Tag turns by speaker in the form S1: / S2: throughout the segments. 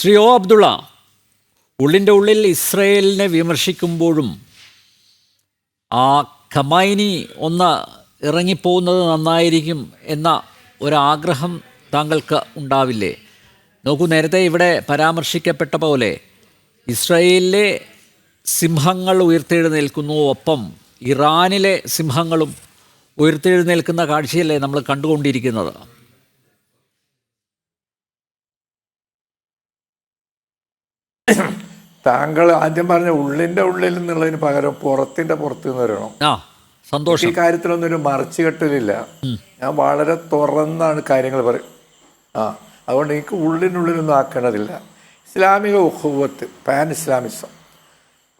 S1: Shri O Abdulla ഉള്ളിന്റെ ഉള്ളിൽ ഇസ്രയേലിനെ വിമർശിക്കുമ്പോഴും ആ ഖമൈനി ഒന്ന് ഇറങ്ങിപ്പോകുന്നത് നന്നായിരിക്കും എന്ന ഒരാഗ്രഹം താങ്കൾക്ക് ഉണ്ടാവില്ലേ? നോക്കൂ നേരത്തെ ഇവിടെ പരാമർശിക്കപ്പെട്ട പോലെ ഇസ്രയേലിലെ സിംഹങ്ങൾ ഉയർത്തെഴുന്നേൽക്കുന്നു. ഒപ്പം ഇറാനിലെ സിംഹങ്ങളും ഉയർത്തെഴുന്നേൽക്കുന്ന കാഴ്ചയല്ലേ നമ്മൾ കണ്ടുകൊണ്ടിരിക്കുന്നത്?
S2: താങ്കൾ ആദ്യം പറഞ്ഞ ഉള്ളിന്റെ ഉള്ളിൽ എന്നുള്ളതിന് പകരം പുറത്തിന്റെ പുറത്ത് നിന്ന് വരണം
S1: സന്തോഷം.
S2: ഈ കാര്യത്തിലൊന്നും ഒരു മറച്ചു കെട്ടലില്ല. ഞാൻ വളരെ തുറന്നാണ് കാര്യങ്ങൾ പറയും ആ അതുകൊണ്ട് എനിക്ക് ഉള്ളിനുള്ളിലൊന്നും ആക്കേണ്ടതില്ല. ഇസ്ലാമിക ഉഹുവത്ത് പാൻ ഇസ്ലാമിസം.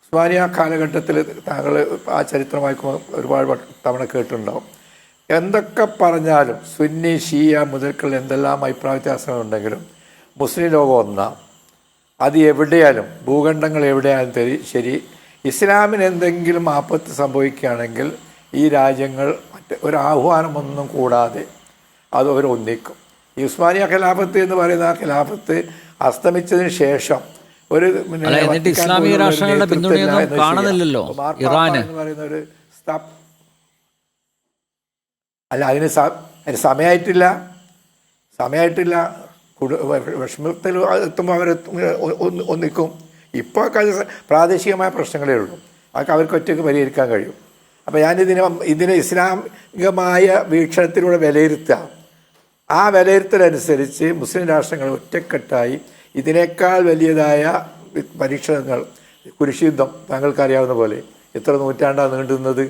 S2: ഉസ്മാനിയ കാലഘട്ടത്തിൽ താങ്കൾ ആ ചരിത്രമായി ഒരുപാട് തവണ കേട്ടിട്ടുണ്ടാവും. എന്തൊക്കെ പറഞ്ഞാലും സുന്നി ഷിയ മുതൽക്കുള്ള എന്തെല്ലാം അഭിപ്രായ വ്യത്യാസങ്ങളുണ്ടെങ്കിലും മുസ്ലിം ലോകം ഒന്നാം. അത് എവിടെയാലും ഭൂഖണ്ഡങ്ങൾ എവിടെയാലും തരി ശരി ഇസ്ലാമിന് എന്തെങ്കിലും ആപത്ത് സംഭവിക്കുകയാണെങ്കിൽ ഈ രാജ്യങ്ങൾ മറ്റ് ഒരു ആഹ്വാനമൊന്നും കൂടാതെ അത് അവരൊന്നിക്കും ഈ ഉസ്മാനിയ ഖിലാഫത്ത് എന്ന് പറയുന്ന ആ ഖിലാഫത്ത് അസ്തമിച്ചതിന് ശേഷം ഒരു
S1: ഇസ്ലാമിക രാഷ്ട്രങ്ങളുടെ പിന്തുണയൊന്നും കാണുന്നില്ലല്ലോ. ഇറാന്.
S2: എന്ന് പറയുന്ന ഒരു അല്ല അതിന് സമയമായിട്ടില്ല സമയമായിട്ടില്ല വിഷമത്തിൽ എത്തുമ്പോൾ അവർ ഒന്നിക്കും. ഇപ്പോൾ ഒക്കെ പ്രാദേശികമായ പ്രശ്നങ്ങളേ ഉള്ളൂ. അതൊക്കെ അവർക്ക് ഒറ്റയ്ക്ക് പരിഹരിക്കാൻ കഴിയും. അപ്പോൾ ഞാനിതിനെ ഇതിനെ ഇസ്ലാമികമായ വീക്ഷണത്തിലൂടെ വിലയിരുത്താം. ആ വിലയിരുത്തലനുസരിച്ച് മുസ്ലിം രാഷ്ട്രങ്ങൾ ഒറ്റക്കെട്ടായി ഇതിനേക്കാൾ വലിയതായ പരീക്ഷണങ്ങൾ കുരിശുദ്ധം താങ്കൾക്കറിയാവുന്ന പോലെ. ഇത്ര നൂറ്റാണ്ടാണ് നീണ്ടുന്നത്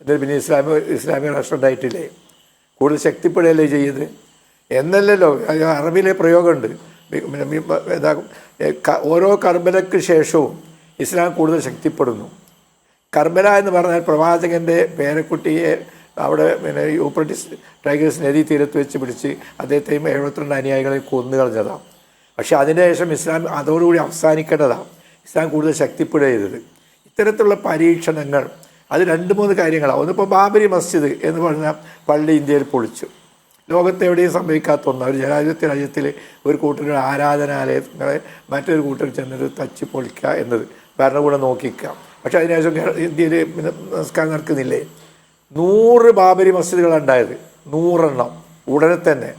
S2: എന്നിട്ട് പിന്നെ ഇസ്ലാമിക ഇസ്ലാമിക രാഷ്ട്രം ഉണ്ടായിട്ടില്ലേ? കൂടുതൽ ശക്തിപ്പെടുകയല്ലേ ചെയ്യുന്നത്? എന്നല്ലല്ലോ അറബിയിലെ പ്രയോഗമുണ്ട്. ഓരോ കർബലയ്ക്ക് ശേഷവും ഇസ്ലാം കൂടുതൽ ശക്തിപ്പെടുന്നു. കർബല എന്ന് പറഞ്ഞാൽ പ്രവാചകന്റെ പേരക്കുട്ടിയെ അവിടെ പിന്നെ യൂപ്രട്ടിസ് ടൈഗേഴ്സ് നദി തീരത്ത് വെച്ച് പിടിച്ച് അദ്ദേഹത്തെയും എഴുപത്തിരണ്ട് അനുയായികളെ കൊന്നു കളഞ്ഞതാണ്. പക്ഷേ അതിനുശേഷം ഇസ്ലാം അതോടുകൂടി അവസാനിക്കേണ്ടതാണ്. ഇസ്ലാം കൂടുതൽ ശക്തിപ്പെടുക ഇത്തരത്തിലുള്ള പരീക്ഷണങ്ങൾ അത് രണ്ട് മൂന്ന് കാര്യങ്ങളാണ്. ഒന്നിപ്പോൾ ബാബരി മസ്ജിദ് എന്ന് പറഞ്ഞ പള്ളി ഇന്ത്യയിൽ പൊളിച്ചു. ലോകത്ത് എവിടെയും സംഭവിക്കാത്ത ഒന്ന് ഒരു ജനാധിപത്യ രാജ്യത്തിൽ ഒരു കൂട്ടരുടെ ആരാധനാലയങ്ങളെ മറ്റൊരു കൂട്ടർ ചെന്നിട്ട് തച്ച് പൊളിക്കുക എന്നത്. ഭരണകൂടം നോക്കിക്കാം. പക്ഷേ അതിനുശേഷം ഇന്ത്യയിൽ നമസ്കാരം നടക്കുന്നില്ലേ നൂറ് ബാബരി മസ്ജിദുകളുണ്ടായത് നൂറെണ്ണം. ഉടനെ തന്നെ.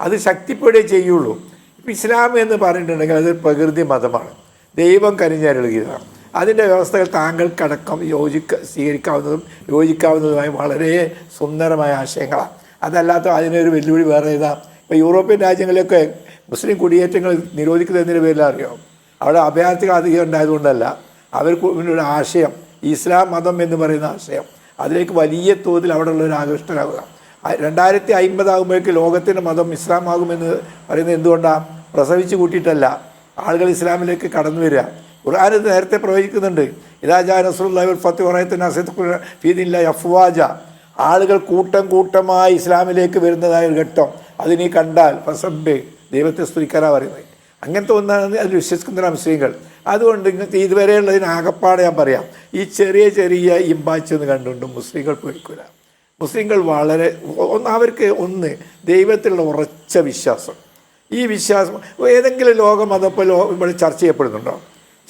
S2: അത് ശക്തിപ്പെടുകയേ ചെയ്യുള്ളൂ. ഇപ്പം ഇസ്ലാം എന്ന് പറഞ്ഞിട്ടുണ്ടെങ്കിൽ അത് പ്രകൃതി മതമാണ്. ദൈവം കരിഞ്ഞരുളുകയാണ് അതിന്റെ വ്യവസ്ഥകൾ താങ്കൾക്കടക്കം യോജിക്ക സ്വീകരിക്കാവുന്നതും യോജിക്കാവുന്നതുമായ വളരെ സുന്ദരമായ ആശയങ്ങളാണ്. അതല്ലാത്ത അതിനൊരു വെല്ലുവിളി വേറെ ഇതാ ഇപ്പോൾ യൂറോപ്യൻ രാജ്യങ്ങളിലൊക്കെ മുസ്ലിം കുടിയേറ്റങ്ങൾ നിരോധിക്കുന്നതിന്റെ പേരിൽ അറിയാം? അവിടെ അഭയാർത്ഥികൾ അധികം ഉണ്ടായതുകൊണ്ടല്ല. അവർക്ക് ഒരു ആശയം ഇസ്ലാം മതം എന്ന് പറയുന്ന ആശയം. അതിലേക്ക് വലിയ തോതിൽ അവിടെ ഒരു ആകൃഷ്ടരാകുക. രണ്ടായിരത്തി അമ്പതാകുമ്പോഴേക്ക് ലോകത്തിന്റെ മതം ഇസ്ലാം ആകുമെന്ന് പറയുന്നത് എന്തുകൊണ്ടാണ് പ്രസവിച്ച് കൂട്ടിയിട്ടല്ല. ആളുകൾ ഇസ്ലാമിലേക്ക് കടന്നു വരിക. ഖുർആൻ ഇത് നേരത്തെ പ്രവചിക്കുന്നുണ്ട്. ഇതാജാ നസ്രുല്ലാഹി ഫത്തി പറയത്തിന് ഫീദില്ല അഫ്വാജ ആളുകൾ കൂട്ടം കൂട്ടമായി ഇസ്ലാമിലേക്ക് വരുന്നതായ ഒരു ഘട്ടം. അതിനി കണ്ടാൽ ഫസബ് ദൈവത്തെ സ്തുതിക്കാനാണ് പറയുന്നത്. അങ്ങനത്തെ ഒന്നാണ് അതിൽ വിശ്വസിക്കുന്ന മുസ്ലിങ്ങൾ. അതുകൊണ്ട് ഇങ്ങനത്തെ ഇതുവരെയുള്ളതിന് ആകപ്പാടെ ഞാൻ പറയാം. ഈ ചെറിയ ചെറിയ ഇമ്പാച്ച് എന്ന് കണ്ടുകൊണ്ട് മുസ്ലിങ്ങൾ പേടിക്കില്ല മുസ്ലിങ്ങൾ വളരെ ഒന്ന് അവർക്ക് ഒന്ന് ദൈവത്തിലുള്ള ഉറച്ച വിശ്വാസം. ഈ വിശ്വാസം ഏതെങ്കിലും ലോകം അതപ്പോൾ ഇവിടെ ചർച്ച ചെയ്യപ്പെടുന്നുണ്ടോ?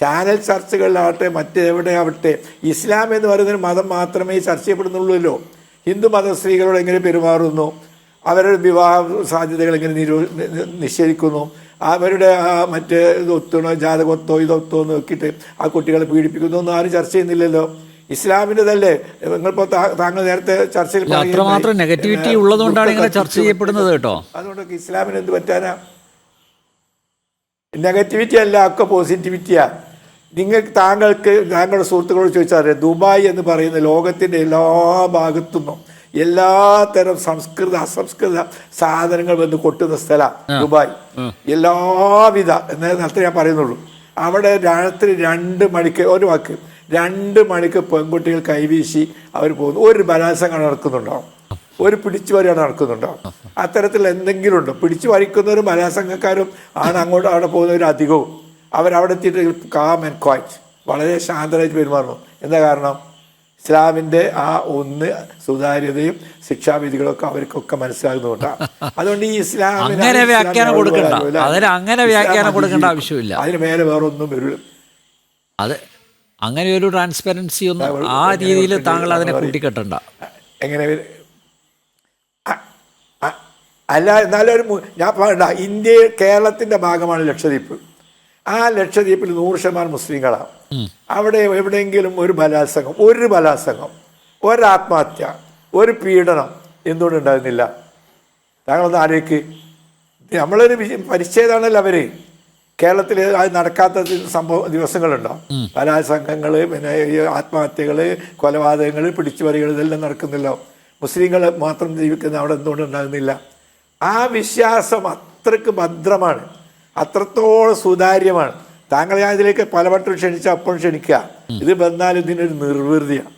S2: ചാനൽ ചർച്ചകളിലാവട്ടെ മറ്റെവിടെയാവട്ടെ ഇസ്ലാം എന്ന് പറയുന്നൊരു മതം മാത്രമേ ചർച്ച ചെയ്യപ്പെടുന്നുള്ളൂല്ലോ. ഹിന്ദു മത സ്ത്രീകളോട് എങ്ങനെ പെരുമാറുന്നു? അവരുടെ വിവാഹ സാധ്യതകൾ എങ്ങനെ നിരോ നി- നി- നിഷേധിക്കുന്നു അവരുടെ ആ മറ്റ് ഇതൊത്തണോ ജാതകത്തോ ഇതൊത്തോ എന്ന് നോക്കിയിട്ട് ആ കുട്ടികളെ പീഡിപ്പിക്കുന്നു ഒന്നും ആരും ചർച്ച ചെയ്യുന്നില്ലല്ലോ. ഇസ്ലാമിന്റെതല്ലേ? നിങ്ങളിപ്പോൾ താങ്കൾ നേരത്തെ ചർച്ചയിൽ.
S1: അത്രമാത്രം നെഗറ്റിവിറ്റി ഉള്ളതുകൊണ്ടാണ് ഇങ്ങനെ ചർച്ച ചെയ്യപ്പെടുന്നത് കേട്ടോ.
S2: അതുകൊണ്ടൊക്കെ ഇസ്ലാമിന് എന്ത് പറ്റാനാ? നെഗറ്റിവിറ്റി അല്ല ഒക്കെ പോസിറ്റിവിറ്റിയാ. നിങ്ങൾക്ക് താങ്കൾക്ക് താങ്കളുടെ സുഹൃത്തുക്കളോട് ചോദിച്ചാൽ അറിയാം ദുബായ് എന്ന് പറയുന്ന ലോകത്തിന്റെ എല്ലാ ഭാഗത്തുനിന്നും എല്ലാ തരം സംസ്കൃത അസംസ്കൃത സാധനങ്ങൾ വന്ന് കൊട്ടുന്ന സ്ഥലമാണ് ദുബായ്. എല്ലാവിധ എന്ന് നേരത്തെ ഞാൻ പറയുന്നുള്ളൂ. അവിടെ രാത്രി രണ്ട് മണിക്ക് ഒരു വാക്ക് രണ്ട് മണിക്ക് പെൺകുട്ടികൾ കൈവീശി അവർ പോകുന്നു. ഒരു ബലാത്സംഗം നടക്കുന്നുണ്ടാവും. ഒരു പിടിച്ചു വരികയാണ് നടക്കുന്നുണ്ടോ അത്തരത്തിൽ എന്തെങ്കിലും ഉണ്ടോ പിടിച്ചു വരയ്ക്കുന്നവരും ബലാത്സംഗക്കാരും ആണ് അങ്ങോട്ട് അവിടെ പോകുന്നവരും അധികവും. അവരവിടെ എത്തിയിട്ട് കാം ആൻഡ് ക്വൈറ്റ് വളരെ ശാന്തരായിട്ട് പെരുമാറുന്നു. എന്താ കാരണം? ഇസ്ലാമിന്റെ ആ ഒന്ന് സുതാര്യതയും ശിക്ഷാവിധികളൊക്കെ അവർക്കൊക്കെ മനസ്സിലാകുന്നുകൊണ്ടാണ് അതുകൊണ്ട് ഈ ഇസ്ലാമിന്
S1: അങ്ങനെ
S2: ഇസ്ലാം
S1: വ്യാഖ്യാനം കൊടുക്കണ്ട. അതിന് അങ്ങനെ വ്യാഖ്യാനം കൊടുക്കേണ്ട ആവശ്യമില്ല.
S2: അതിന് മേലെ വേറെ ഒന്നും വരില്ല
S1: അത് അങ്ങനെ ഒരു ട്രാൻസ്പെറൻസി ഒന്നും ആ രീതിയിൽ താങ്കൾ അതിനെ കൂട്ടിക്കെട്ടണ്ട.
S2: എങ്ങനെ അല്ല എന്നാലും ഒരു ഞാൻ പറയണ്ട. ഇന്ത്യ കേരളത്തിന്റെ ഭാഗമാണ് ലക്ഷദ്വീപ്. ആ ലക്ഷദ്വീപിൽ നൂറ് ശതമാനം മുസ്ലിങ്ങളാണ്. അവിടെ എവിടെയെങ്കിലും ഒരു ബലാത്സംഗം ഒരു ബലാത്സംഗം ഒരാത്മഹത്യ ഒരു പീഡനം എന്തുകൊണ്ട് ഉണ്ടായിരുന്നില്ല താങ്കളൊന്ന് ആലോചിക്ക്. നമ്മളൊരു പരിച്ഛേദമാണല്ലോ അവർ. കേരളത്തിൽ അത് നടക്കാത്ത സംഭവ ദിവസങ്ങളുണ്ടോ? ബലാത്സംഗങ്ങൾ പിന്നെ ആത്മഹത്യകൾ കൊലപാതകങ്ങൾ പിടിച്ചുപറികൾ ഇതെല്ലാം നടക്കുന്നല്ലോ. മുസ്ലിങ്ങൾ മാത്രം ജീവിക്കുന്ന അവിടെ എന്തുകൊണ്ട് ഉണ്ടാകുന്നില്ല? ആ വിശ്വാസം അത്രയ്ക്ക് ഭദ്രമാണ്. അത്രത്തോളം സുതാര്യമാണ്. താങ്കൾ ഞാൻ ഇതിലേക്ക് പലവട്ടം ക്ഷണിച്ച അപ്പം ക്ഷണിക്കുക. ഇത് വന്നാലും ഇതിനൊരു നിർവൃതിയാണ്.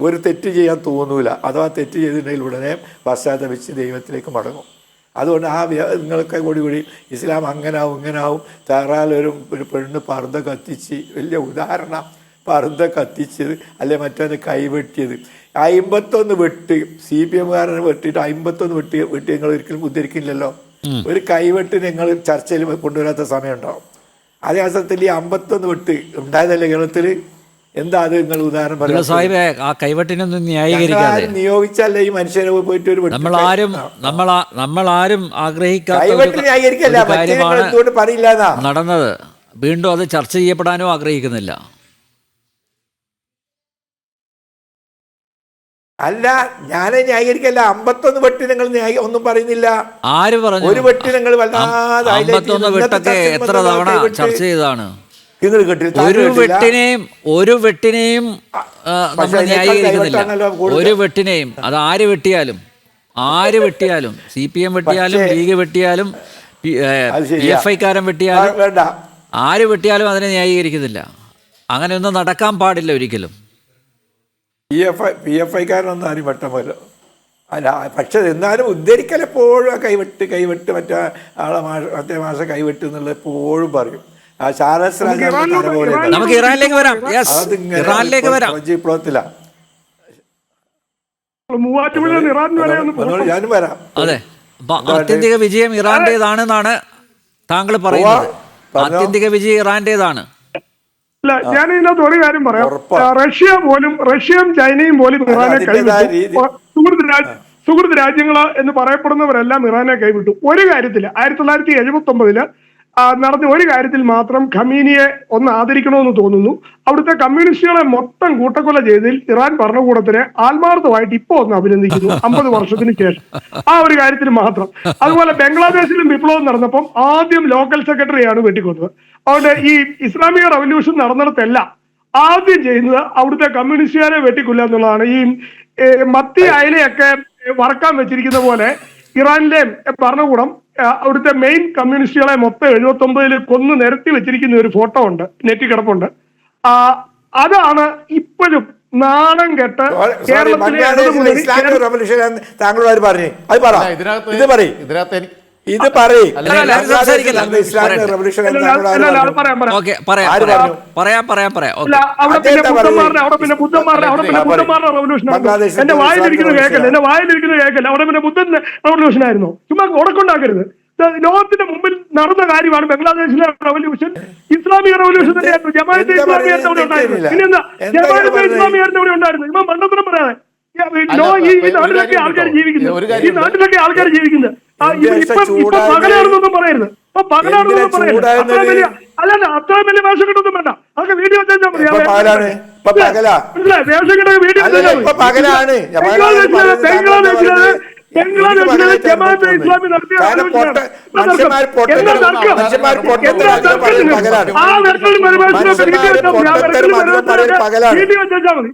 S2: ഒരു തെറ്റ് ചെയ്യാൻ തോന്നൂല. അഥവാ തെറ്റ് ചെയ്തിട്ടുണ്ടെങ്കിൽ ഉടനെ പശ്ചാത്തപിച്ച് ദൈവത്തിലേക്ക് മടങ്ങും. അതുകൊണ്ട് ആ നിങ്ങളൊക്കെ കൂടി കൂടി ഇസ്ലാം അങ്ങനാവും ഇങ്ങനാവും. തറാലൊരു ഒരു പെണ്ണ് പർദ്ദ കത്തിച്ച് വലിയ ഉദാഹരണം പർദ്ദ കത്തിച്ചത് അല്ലെ മറ്റൊന്ന് കൈവെട്ടിയത്. അമ്പത്തൊന്ന് വെട്ട് സി പി എമ്മുകാരനെ വെട്ടിയിട്ട് അമ്പത്തൊന്ന് വെട്ടി വെട്ടി. നിങ്ങൾ ഒരിക്കലും ഉദ്ധരിക്കില്ലല്ലോ. ഒരു കൈവെട്ട് നിങ്ങൾ ചർച്ചയിൽ കൊണ്ടുവരാത്ത സമയമുണ്ടാവും. അതേ അവസരത്തിൽ ഈ അമ്പത്തൊന്ന് വെട്ട് ഉണ്ടായതല്ലേ കേരളത്തിൽ? എന്താ അത് നിങ്ങൾ ഉദാഹരണം
S1: പറയുന്നത്
S2: പറയാം
S1: ആ കൈവെട്ടിനൊന്നും ന്യായീകരിക്കാതെ.
S2: നിയോഗിച്ചല്ലേ ഈ മനുഷ്യനെ പോയിട്ട് ഒരു
S1: നമ്മൾ ആരും നമ്മൾ നമ്മൾ ആരും ആഗ്രഹിക്കാത്ത കാര്യമാണ് നടന്നത്. വീണ്ടും അത് ചർച്ച ചെയ്യപ്പെടാനോ ആഗ്രഹിക്കുന്നില്ല.
S2: അല്ല ഞാൻ ന്യായീകരിക്കല്ല. അമ്പത്തൊന്ന് വെട്ടി നിങ്ങൾ ന്യായ ഒന്നും പറയുന്നില്ല.
S1: ആര് പറഞ്ഞു?
S2: ഒരു വെട്ടി നിങ്ങൾ വല്ലാതെ
S1: എത്ര തവണ ചർച്ച ചെയ്താണ്
S2: നിങ്ങൾ കേട്ടില്ല
S1: ഒരു? വെട്ടിനെയും ഒരു വെട്ടിനെയും ആ, നമ്മൾ ന്യായീകരിക്കുന്നില്ല. ഒരു വെട്ടിനെയും അത് ആര് വെട്ടിയാലും ആര് വെട്ടിയാലും സി പി എം വെട്ടിയാലും ലീഗ് വെട്ടിയാലും പി എഫ് ഐക്കാരൻ വെട്ടിയാലും ആര് വെട്ടിയാലും അതിനെ ന്യായീകരിക്കുന്നില്ല. അങ്ങനെയൊന്നും നടക്കാൻ പാടില്ല ഒരിക്കലും.
S2: P F I P F ഐക്കാരനൊന്നും ആരും വെട്ടമല്ലോ അല്ല പക്ഷെ എന്നാലും ഉദ്ധരിക്കൽ എപ്പോഴും ആ കൈവെട്ട് കൈവെട്ട് മറ്റേ ആളെ മാഷ മറ്റേ മാഷ കൈവെട്ട് എന്നുള്ളത് എപ്പോഴും പറയും. ആ ചാർലസ് പോലെ
S1: നമുക്ക് ഇറാനിലേക്ക് വരാം. യെസ് ഇറാനിലേക്ക് വരാം.
S2: വിപ്ലവത്തിലാണ്
S3: മൂവാറ്റുപുഴ ഇറാൻ വരെ ഒന്ന്
S2: ഒന്നുകൂടി ഞാനും വരാം.
S1: അതെ. ആത്യന്തിക വിജയം ഇറാന്റേതാണെന്നാണ് താങ്കൾ പറയുന്നത്. ആത്യന്തിക വിജയം ഇറാന്റേതാണ്.
S3: ഇല്ല ഞാൻ ഇതിനകത്ത് ഒരു കാര്യം പറയാം. റഷ്യ പോലും റഷ്യയും ചൈനയും പോലും ഇറാനെ കൈവിട്ടു. സുഹൃത് സുഹൃത്ത് രാജ്യ സുഹൃത്ത് രാജ്യങ്ങൾ എന്ന് പറയപ്പെടുന്നവരെല്ലാം ഇറാനെ കൈവിട്ടു. ഒരു കാര്യത്തിൽ ആയിരത്തി തൊള്ളായിരത്തി എഴുപത്തി ഒമ്പതിൽ നടന്ന ഒരു കാര്യത്തിൽ മാത്രം ഖമീനിയെ ഒന്ന് ആദരിക്കണമെന്ന് തോന്നുന്നു. അവിടുത്തെ കമ്മ്യൂണിസ്റ്റുകളെ മൊത്തം കൂട്ടക്കൊല ചെയ്തതിൽ ഇറാൻ ഭരണകൂടത്തിനെ ആത്മാർത്ഥമായിട്ട് ഇപ്പൊ ഒന്ന് അഭിനന്ദിക്കുന്നു. അമ്പത് വർഷത്തിന് ശേഷം. ആ ഒരു കാര്യത്തിൽ മാത്രം. അതുപോലെ ബംഗ്ലാദേശിലും വിപ്ലവം നടന്നപ്പം ആദ്യം ലോക്കൽ സെക്രട്ടറിയാണ് വെട്ടിക്കൊന്നത്. അതുകൊണ്ട് ഈ ഇസ്ലാമിക റവല്യൂഷൻ നടന്നിടത്തെല്ലാം ആദ്യം ചെയ്യുന്നത് അവിടുത്തെ കമ്മ്യൂണിസ്റ്റുകാരെ വെട്ടിക്കൊല്ലുക എന്നുള്ളതാണ്. ഈ മത്തി അയലയൊക്കെ വറക്കാൻ വെച്ചിരിക്കുന്ന പോലെ ഇറാനിലെ ഭരണകൂടം അവിടുത്തെ മെയിൻ കമ്മ്യൂണിസ്റ്റുകളെ മൊത്തം എഴുപത്തി ഒമ്പതിൽ കൊന്നു നിരത്തി വെച്ചിരിക്കുന്ന ഒരു ഫോട്ടോ ഉണ്ട് നെറ്റി കിടപ്പുണ്ട്. ആ, അതാണ് ഇപ്പോഴും നാണം കെട്ട് കേരളത്തിലെ
S2: താങ്കളോട് പറഞ്ഞു അത് പറ. ഇത് പറയും.
S4: ഇതിനകത്ത് എനിക്ക്
S2: ഇത് പറയും.
S3: പറയാം പറയാം.
S1: ഓക്കെ പറയാം പറയാം. പറയാം? പറയാം പറയാം
S3: അല്ല അവിടെ പിന്നെ
S2: അദ്ദേഹത്തെ
S3: ബുദ്ധന്മാരുടെ അവിടെ പിന്നെ ബുദ്ധന്മാരുടെ അവിടെ പിന്നെ. ബുദ്ധന്മാരുടെ റവല്യൂഷൻ എന്റെ വായിലിരിക്കുന്നത് കേൾക്കല്ല? എന്റെ വായിലിരിക്കുന്നത് കേൾക്കല്ല? അവിടെ പിന്നെ ബുദ്ധൻ റവല്യൂഷൻ ആയിരുന്നു. ചുമ്മാ ഉടക്കുണ്ടാക്കരുത് ലോകത്തിന്റെ മുമ്പിൽ നടന്ന കാര്യമാണ് ബംഗ്ലാദേശിലെ റവല്യൂഷൻ ഇസ്ലാമിക റവല്യൂഷൻ തന്നെയായിരുന്നു. ജമാഅത്തെ ഇസ്ലാമിയായിരുന്നു അവിടെ ഉണ്ടായിരുന്നു
S2: എന്താ?
S3: ജമാഅത്തെ? ഇസ്ലാമിയായിരുന്നു അവിടെ ഉണ്ടായിരുന്നു ഇപ്പൊ മണ്ടത്തരം പറയാതെ. നാട്ടിലൊക്കെ ആൾക്കാർ ജീവിക്കുന്നത് ഈ നാട്ടിലൊക്കെ ആൾക്കാർ ജീവിക്കുന്നത് ഇപ്പൊ? പകലാണെന്നൊന്നും പറയരുത്. ഇപ്പൊ പകലാണെന്നൊന്നും പറയരുത്. അത്ര വലിയ അല്ലല്ല അത്ര വലിയ വേഷം കിട്ടൊന്നും വേണ്ട. അതൊക്കെ വീഡിയോ വെച്ചാൽ മതി
S2: പകലാണ്.
S3: വേഷം കിട്ടുന്ന വീഡിയോ വെച്ചാൽ മതി. ആ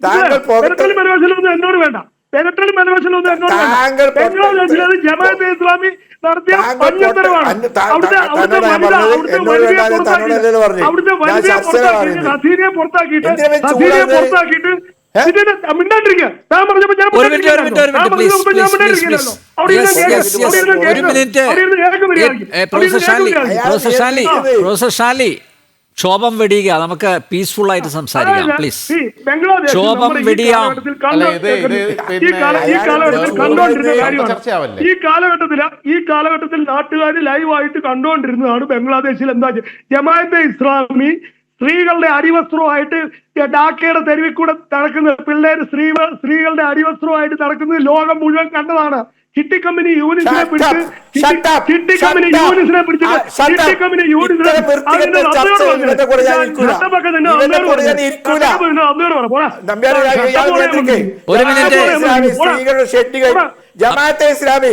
S2: താങ്കൾ
S3: എന്നോട് വേണ്ട. എന്നോട് ജമാഅത്തെ ഇസ്ലാമി നടത്തിയ പഞ്ഞത്തരമാണ് അവിടുത്തെ അവിടുത്തെ. അവിടുത്തെ പുറത്താക്കിയിട്ട്
S1: ക്ഷോഭം വെടിയുക. നമുക്ക് പീസ്ഫുൾ ആയിട്ട് സംസാരിക്കാം പ്ലീസ് ക്ഷോഭം
S3: ഈ
S1: വെടിയാം.
S3: ഈ കാലഘട്ടത്തിൽ ഈ കാലഘട്ടത്തിൽ നാട്ടുകാർ ലൈവായിട്ട് കണ്ടുകൊണ്ടിരുന്നതാണ് ബംഗ്ലാദേശിൽ എന്താ ജമാ ജമാഅത്തെ ഇസ്ലാമി സ്ത്രീകളുടെ അടിവസ്ത്രവുമായിട്ട് ഡാക്കയുടെ തെരുവിൽ കൂടെ നടക്കുന്നത് പിള്ളേര് സ്ത്രീ സ്ത്രീകളുടെ അടിവസ്ത്രവുമായിട്ട് നടക്കുന്നത് ലോകം മുഴുവൻ കണ്ടതാണ് ചിട്ടി കമ്പനി യൂണിസിനെ പിടിച്ച് കിട്ടി കമ്പനി. യൂണിസിനെ പിടിച്ച്
S2: up.
S3: കമ്പനി യൂണിസിനെ അതിന്റെ. ചട്ടപ്പൊക്കെ നിന്നെ അമ്മയോട് പറഞ്ഞു. പോടാ.
S1: ഒരു മിനിറ്റ്.
S2: ജമാഅത്തെ ഇസ്ലാമി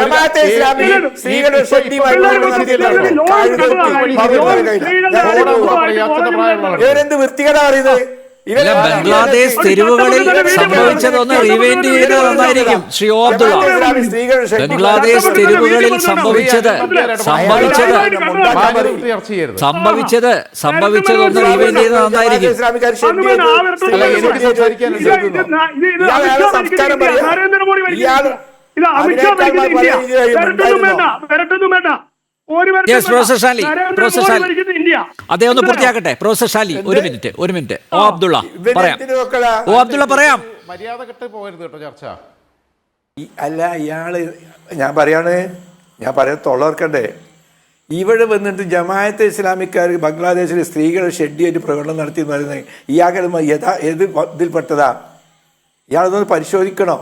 S2: ജമാഅത്തെ ഇസ്ലാമി സ്ത്രീകളുടെ
S4: പ്രായമുള്ളവർ.
S2: ഇവരെന്ത് വൃത്തികേടാ പറയുന്നത്
S1: ബംഗ്ലാദേശ് തെരുവുകളിൽ സംഭവിച്ചതൊന്ന് റിവൈൻഡ് ചെയ്ത് നന്നായിരിക്കും ശ്രീ ഒ അബ്ദുള്ള
S2: സ്ത്രീകളുടെ
S1: ബംഗ്ലാദേശ് തെരുവുകളിൽ സംഭവിച്ചത് സംഭവിച്ചത്
S4: മാന്യതയിൽ ചർച്ച ചെയ്യരുത്
S1: സംഭവിച്ചത് സംഭവിച്ചതൊന്ന് റിവൈൻഡ് ചെയ്യുന്നത് നന്നായിരിക്കും.
S3: നരേന്ദ്രമോദി
S2: ഇയാൾ
S3: ഇത് അമിത്ഷാ ഭരിക്കുന്ന ഇന്ത്യ വരട്ടൊന്നും വേണ്ട വരട്ടൊന്നും വേണ്ട
S1: അദ്ദേഹം ഒന്ന് പൂർത്തിയാക്കട്ടെ. പ്രൊഫസർ ഷാലി ഒരു മിനിറ്റ് ഒരു മിനിറ്റ്. ഓ അബ്ദുള്ള പറയാം? ഓ അബ്ദുള്ള പറയാം.
S4: മര്യാദ കെട്ട് പോകരുത് കേട്ടോ ചർച്ച.
S2: അല്ല ഇയാൾ ഞാൻ പറയാണ് ഞാൻ പറയാൻ തൊള്ളർക്കണ്ടേ. ഇവിടെ വന്നിട്ട് ജമാഅത്തെ ഇസ്ലാമിക്കാർ ബംഗ്ലാദേശിലെ സ്ത്രീകൾ ഷെഡിയായിട്ട് പ്രകടനം നടത്തി എന്ന് പറയുന്നത് ഇയാൾക്ക് യഥാ ഏത് ഇതിൽപ്പെട്ടതാ? ഇയാളൊന്ന് പരിശോധിക്കണം.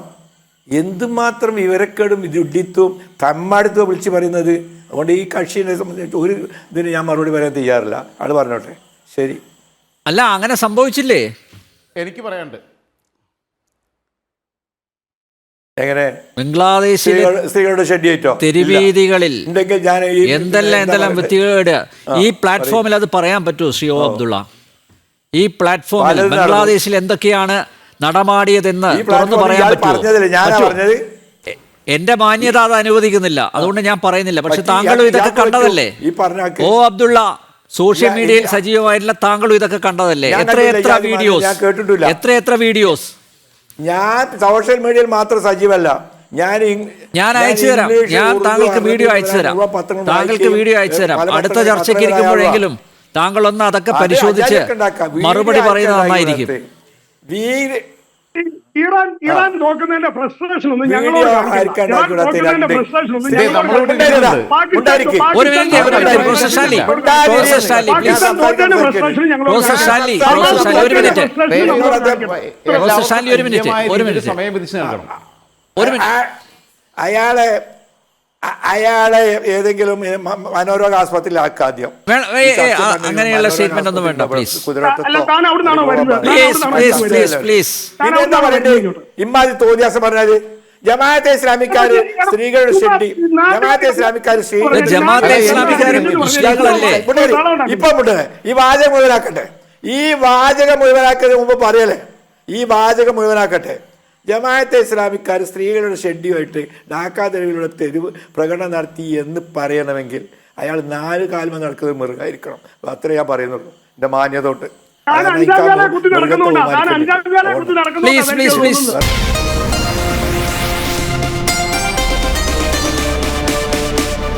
S2: എന്തുമാത്രം വിവരക്കേടും വിഡിത്തും തമ്മാടുത്തും വിളിച്ചു പറയുന്നത്? അതുകൊണ്ട് ഈ കക്ഷിനെ സംബന്ധിച്ച് ഒരു ഇതിന് ഞാൻ മറുപടി പറയാൻ തയ്യാറില്ല. അത് പറഞ്ഞോട്ടെ. ശരി.
S1: അല്ല അങ്ങനെ സംഭവിച്ചില്ലേ?
S4: എനിക്ക് പറയാണ്ട്
S2: എങ്ങനെ?
S1: ബംഗ്ലാദേശിലെ
S2: സ്ത്രീകളുടെ ഷെഡ്യൂറ്റോ?
S1: തെരുവീതികളിൽ
S2: ഞാൻ
S1: എന്തെല്ലാം
S2: എന്താ
S1: എന്തെല്ലാം
S2: വ്യക്തികളുടെ
S1: ഈ പ്ലാറ്റ്ഫോമിൽ അത് പറയാൻ പറ്റുമോ ശ്രീ ഓ. അബ്ദുള്ള? ഈ പ്ലാറ്റ്ഫോമിൽ ബംഗ്ലാദേശിൽ എന്തൊക്കെയാണ് നടമാടിയതെന്ന്
S2: പറഞ്ഞു
S1: തുറന്നു പറയാൻ പറ്റുമോ? എന്റെ മാന്യത അത് അനുവദിക്കുന്നില്ല. അതുകൊണ്ട് ഞാൻ പറയുന്നില്ല. പക്ഷെ താങ്കളും ഇതൊക്കെ കണ്ടതല്ലേ? ഓ അബ്ദുള്ള സോഷ്യൽ മീഡിയയിൽ സജീവമായിട്ടുള്ള താങ്കളും ഇതൊക്കെ കണ്ടതല്ലേ? എത്ര എത്ര വീഡിയോസ്. എത്ര എത്ര വീഡിയോസ്
S2: ഞാൻ സോഷ്യൽ മീഡിയയിൽ മാത്രം സജീവല്ല. ഞാൻ
S1: ഞാൻ അയച്ചു തരാം. ഞാൻ താങ്കൾക്ക് വീഡിയോ അയച്ചു തരാം. താങ്കൾക്ക് വീഡിയോ അയച്ചു തരാം. അടുത്ത ചർച്ചയ്ക്ക് ഇരിക്കുമ്പോഴെങ്കിലും താങ്കൾ ഒന്ന് അതൊക്കെ പരിശോധിച്ച് മറുപടി പറയുന്നത് നന്നായിരിക്കും.
S3: ഇറാൻ ഇറാൻ നോക്കുന്നതിന്റെ ഫ്രസ്ട്രേഷൻ ഒന്നും ഞങ്ങളോട്.
S1: ഒരു മിനിറ്റ്.
S2: അയാളെ അയാളെ ഏതെങ്കിലും മനോരോഗ ആസ്പത്രിയിൽ ആക്കാദ്യം.
S1: അങ്ങനെയുള്ള സ്റ്റേറ്റ്മെന്റ് ഒന്നും വേണ്ട, പ്ലീസ്
S2: എന്താ പറയണ്ടേ തോന്നിയാസം പറഞ്ഞാൽ ജമാഅത്തെ ഇസ്ലാമിക്കാര് സ്ത്രീകളുടെ ഷെഡി ജമാഅത്തെ ഇസ്ലാമിക്കാര്? ഇപ്പൊ മുട്ടേ ഈ വാചകം മുഴുവനാക്കട്ടെ. ഈ വാചകം മുഴുവനാക്കുന്നതിന് മുമ്പ് പറയലേ ഈ വാചകം മുഴുവനാക്കട്ടെ. ജമാഅത്തെ ഇസ്ലാമിക്കാർ സ്ത്രീകളുടെ ഷെഡിയുമായിട്ട് ഡാക്കാ തെരുവിലൂടെ തെരുവ് പ്രകടനം നടത്തി എന്ന് പറയണമെങ്കിൽ അയാൾ നാല് കാൽമ നടക്കുന്നത് മൃഗമായിരിക്കണം അത്രേ ഞാൻ പറയുന്നുള്ളൂ. എന്റെ മാന്യതോട്ട്
S3: പ്ലീസ് പ്ലീസ് കാല